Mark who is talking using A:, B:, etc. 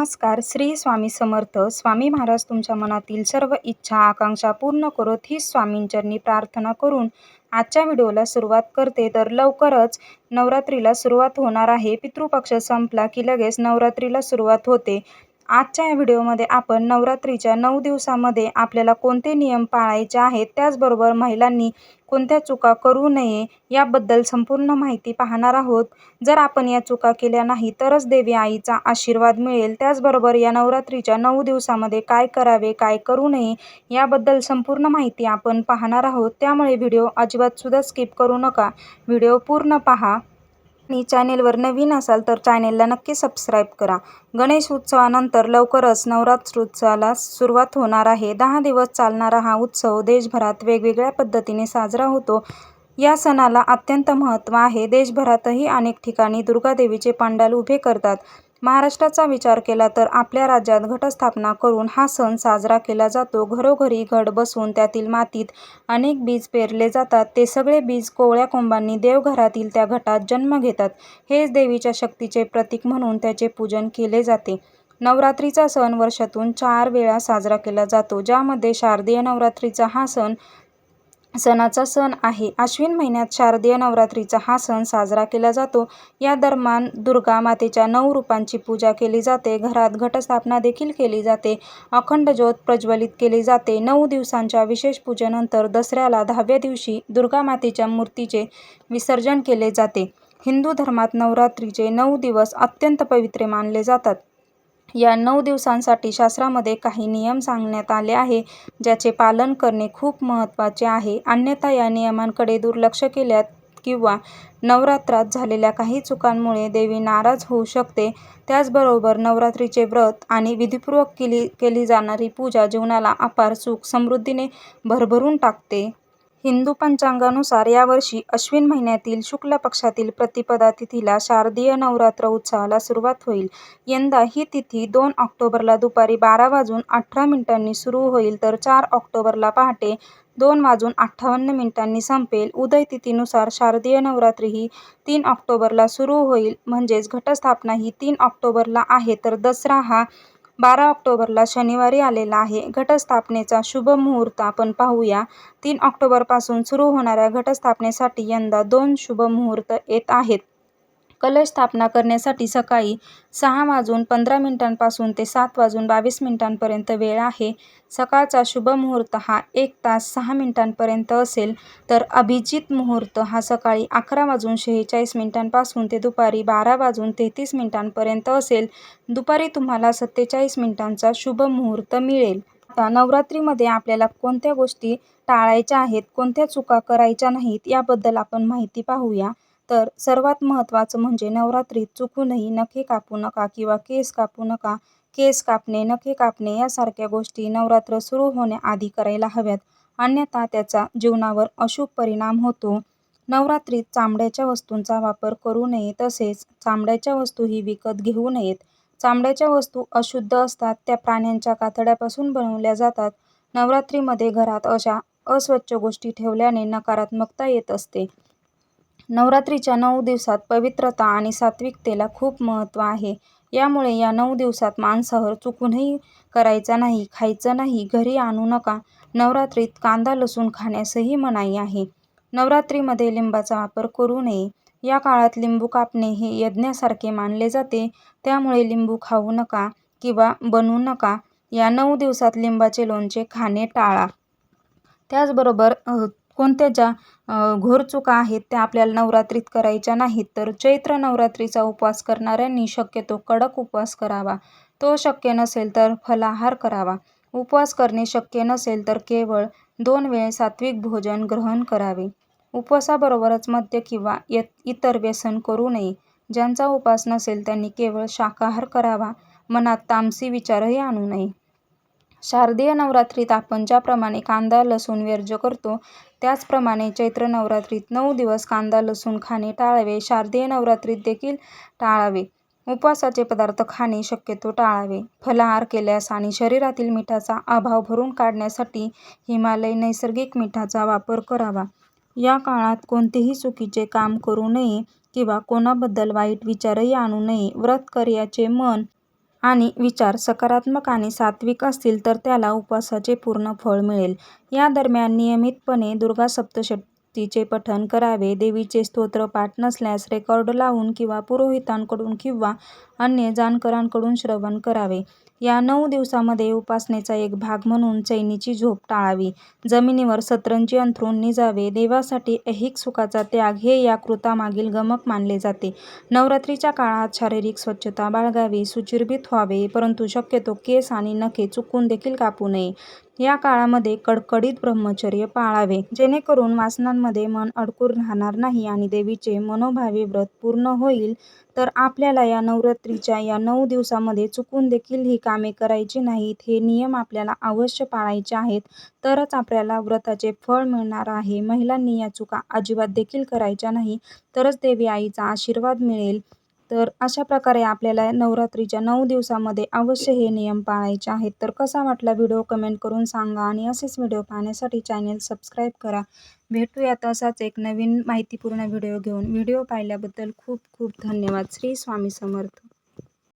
A: नमस्कार श्री स्वामी समर्थ. स्वामी महाराज तुमच्या मनातील सर्व इच्छा आकांक्षा पूर्ण करत ही स्वामींचरणी प्रार्थना करून आजच्या व्हिडिओला सुरुवात करते. तर लवकरच नवरात्रीला सुरुवात होणार आहे. पितृपक्ष संपला की लगेच नवरात्रीला सुरुवात होते. आजच्या या व्हिडिओमध्ये आपण नवरात्रीच्या नऊ दिवसामध्ये आपल्याला कोणते नियम पाळायचे आहेत त्याचबरोबर महिलांनी कोणत्या चुका करू नये याबद्दल संपूर्ण माहिती पाहणार आहोत. जर आपण या चुका केल्या नाही तरच देवी आईचा आशीर्वाद मिळेल. त्याचबरोबर या नवरात्रीच्या नऊ दिवसामध्ये काय करावे काय करू नये याबद्दल संपूर्ण माहिती आपण पाहणार आहोत. त्यामुळे व्हिडिओ अजिबातसुद्धा स्किप करू नका. व्हिडिओ पूर्ण पहा. आणि चॅनेलवर नवीन असाल तर चॅनेलला नक्की सबस्क्राईब करा. गणेश उत्सवानंतर लवकरच नवरात्रोत्सवाला सुरुवात होणार आहे. दहा दिवस चालणारा हा उत्सव देशभरात वेगवेगळ्या पद्धतीने साजरा होतो. या सणाला अत्यंत महत्त्व आहे. देशभरातही अनेक ठिकाणी दुर्गादेवीचे पांडाल उभे करतात. महाराष्ट्राचा विचार केला तर आपल्या राज्यात घटस्थापना करून हा सण साजरा केला जातो. घरोघरी घट बसून त्यातील मातीत अनेक बीज पेरले जातात. ते सगळे बीज कोवळ्या कोंबांनी देवघरातील त्या घटात जन्म घेतात. हेच देवीच्या शक्तीचे प्रतीक म्हणून त्याचे पूजन केले जाते. नवरात्रीचा सण वर्षातून चार वेळा साजरा केला जातो ज्यामध्ये शारदीय नवरात्रीचा हा सण सणाचा सण आहे. आश्विन महिन्यात शारदीय नवरात्रीचा हा सण साजरा केला जातो. या दरम्यान दुर्गा मातेच्या नऊ रूपांची पूजा केली जाते. घरात घटस्थापना देखील केली जाते. अखंड ज्योत प्रज्वलित केली जाते. नऊ दिवसांच्या विशेष पूजेनंतर दसऱ्याला दहाव्या दिवशी दुर्गा मातेच्या मूर्तीचे विसर्जन केले जाते. हिंदू धर्मात नवरात्रीचे नऊ दिवस अत्यंत पवित्र मानले जातात. या नऊ दिवसांसाठी शास्त्रामध्ये काही नियम सांगण्यात आले आहे ज्याचे पालन करणे खूप महत्त्वाचे आहे. अन्यथा या नियमांकडे दुर्लक्ष केल्यात किंवा नवरात्रात झालेल्या काही चुकांमुळे देवी नाराज होऊ शकते. त्याचबरोबर नवरात्रीचे व्रत आणि विधिपूर्वक केली केली जाणारी पूजा जीवनाला अपार सुख समृद्धीने भरभरून टाकते. हिंदू पंचांगानुसार यावर्षी अश्विन महिन्यातील शुक्ल पक्षातील प्रतिपदा तिथीला शारदीय नवरात्र उत्सवाला सुरुवात होईल. यंदा ही तिथी दोन ऑक्टोबरला दुपारी बारा वाजून अठरा मिनिटांनी सुरू होईल तर चार ऑक्टोबरला पहाटे दोन वाजून अठ्ठावन्न मिनिटांनी संपेल. उदय तिथीनुसार शारदीय नवरात्री ही तीन ऑक्टोबरला सुरू होईल. म्हणजेच घटस्थापना ही तीन ऑक्टोबरला आहे तर दसरा हा बारा ऑक्टोबरला शनिवारी आलेला आहे. घटस्थापनेचा शुभ मुहूर्त आपण पाहूया. तीन ऑक्टोबरपासून सुरू होणाऱ्या घटस्थापनेसाठी यंदा दोन शुभ मुहूर्त येत आहेत. कलश स्थापना करण्यासाठी सकाळी सहा वाजून पंधरा मिनिटांपासून ते सात वाजून बावीस मिनिटांपर्यंत वेळ आहे. सकाळचा शुभ मुहूर्त हा एक तास सहा मिनिटांपर्यंत असेल तर अभिजित मुहूर्त हा सकाळी अकरा वाजून शेहेचाळीस मिनिटांपासून ते दुपारी बारा वाजून तेहतीस मिनिटांपर्यंत असेल. दुपारी तुम्हाला सत्तेचाळीस मिनिटांचा शुभ मुहूर्त मिळेल. आता नवरात्रीमध्ये आपल्याला कोणत्या गोष्टी टाळायच्या आहेत कोणत्या चुका करायच्या नाहीत याबद्दल आपण माहिती पाहूया. तर सर्वात महत्त्वाचं म्हणजे नवरात्रीत चुकूनही नखे कापू नका किंवा केस कापू नका. केस कापणे नखे कापणे यासारख्या गोष्टी नवरात्र सुरू होण्याआधी करायला हव्यात. अन्यथा त्याचा जीवनावर अशुभ परिणाम होतो. नवरात्रीत चामड्याच्या वस्तूंचा वापर करू नये तसेच चामड्याच्या वस्तूही विकत घेऊ नयेत. चामड्याच्या वस्तू अशुद्ध असतात त्या प्राण्यांच्या कातड्यापासून बनवल्या जातात. नवरात्रीमध्ये घरात अशा अस्वच्छ गोष्टी ठेवल्याने नकारात्मकता येत असते. नवरात्रीच्या नऊ दिवसात पवित्रता आणि सात्विकतेला खूप महत्त्व आहे. यामुळे या नऊ दिवसात मांसाहार चुकूनही करायचा नाही खायचं नाही घरी आणू नका. नवरात्रीत कांदा लसूण खाण्यासही मनाई आहे. नवरात्रीमध्ये लिंबाचा वापर करू नये. या काळात लिंबू कापणे हे यज्ञासारखे मानले जाते. त्यामुळे लिंबू खाऊ नका किंवा बनवू नका. या नऊ दिवसात लिंबाचे लोणचे खाणे टाळा. त्याचबरोबर कोणत्या ज्या घोर चुका आहेत त्या आपल्याला नवरात्रीत करायच्या नाहीत तर चैत्र नवरात्रीचा उपवास करणाऱ्यांनी शक्यतो कडक उपवास करावा. तो शक्य नसेल तर फलाहार करावा. उपवास करणे शक्य नसेल तर केवळ दोन वेळ सात्विक भोजन ग्रहण करावे. उपवासाबरोबरच मद्य किंवा इतर व्यसन करू नये. ज्यांचा उपवास नसेल त्यांनी केवळ शाकाहार करावा. मनात तामसी विचारही आणू नये. शारदीय नवरात्रीत आपण ज्याप्रमाणे कांदा लसूण वर्ज्य करतो त्याचप्रमाणे चैत्र नवरात्रीत नऊ दिवस कांदा लसूण खाणे टाळावे. शारदीय नवरात्रीत देखील टाळावे. उपवासाचे पदार्थ खाणे शक्यतो टाळावे. फलाहार केल्यास आणि शरीरातील मिठाचा अभाव भरून काढण्यासाठी हिमालय नैसर्गिक मिठाचा वापर करावा. या काळात कोणतेही चुकीचे काम करू नये किंवा कोणाबद्दल वाईट विचारही आणू नये. व्रत कर्याचे मन आणि विचार सकारात्मक आणि सात्विक असतील तर त्याला उपवासाचे पूर्ण फळ मिळेल. या दरम्यान नियमितपणे दुर्गा भक्तीचे पठण करावे. देवीचे स्तोत्र पाठ नसल्यास रेकॉर्ड लावून किंवा पुरोहितांकडून किंवा अन्य जाणकारांकडून श्रवण करावे. या नऊ दिवसांमध्ये उपासनेचा एक भाग म्हणून चैनीची झोप टाळावी. जमिनीवर सतरंजी अंथरून निजावे. देवासाठी ऐहिक सुखाचा त्याग हे या कृतामागील गमक मानले जाते. नवरात्रीच्या काळात शारीरिक स्वच्छता बाळगावी. सुचिर्भूत व्हावे परंतु शक्यतो केस आणि नखे चुकून देखील कापू नये. या काळामध्ये कडकडीत ब्रह्मचर्य पाळावे. जेणेकरून वासनांमध्ये मन अडकून राहणार नाही आणि देवीचे मनोभावे व्रत पूर्ण होईल. तर आपल्याला या नवरात्रीच्या या नऊ दिवसामध्ये चुकून देखील ही कामे करायची नाहीत. हे नियम आपल्याला अवश्य पाळायचे आहेत. तरच आपल्याला व्रताचे फळ मिळणार आहे. महिलांनी या चुका अजिबात देखील करायच्या नाही. तरच देवी आईचा आशीर्वाद मिळेल. तर अशा प्रकारे आपल्याला नवरात्रीच्या नऊ दिवसामध्ये अवश्य हे नियम पाळायचे आहेत. तर कसा वाटला व्हिडिओ कमेंट करून सांगा आणि असेच व्हिडिओ पाहण्यासाठी चॅनेल सबस्क्राईब करा. भेटूयात असाच एक नवीन माहितीपूर्ण व्हिडिओ घेऊन. व्हिडिओ पाहिल्याबद्दल खूप खूप धन्यवाद. श्री स्वामी समर्थ.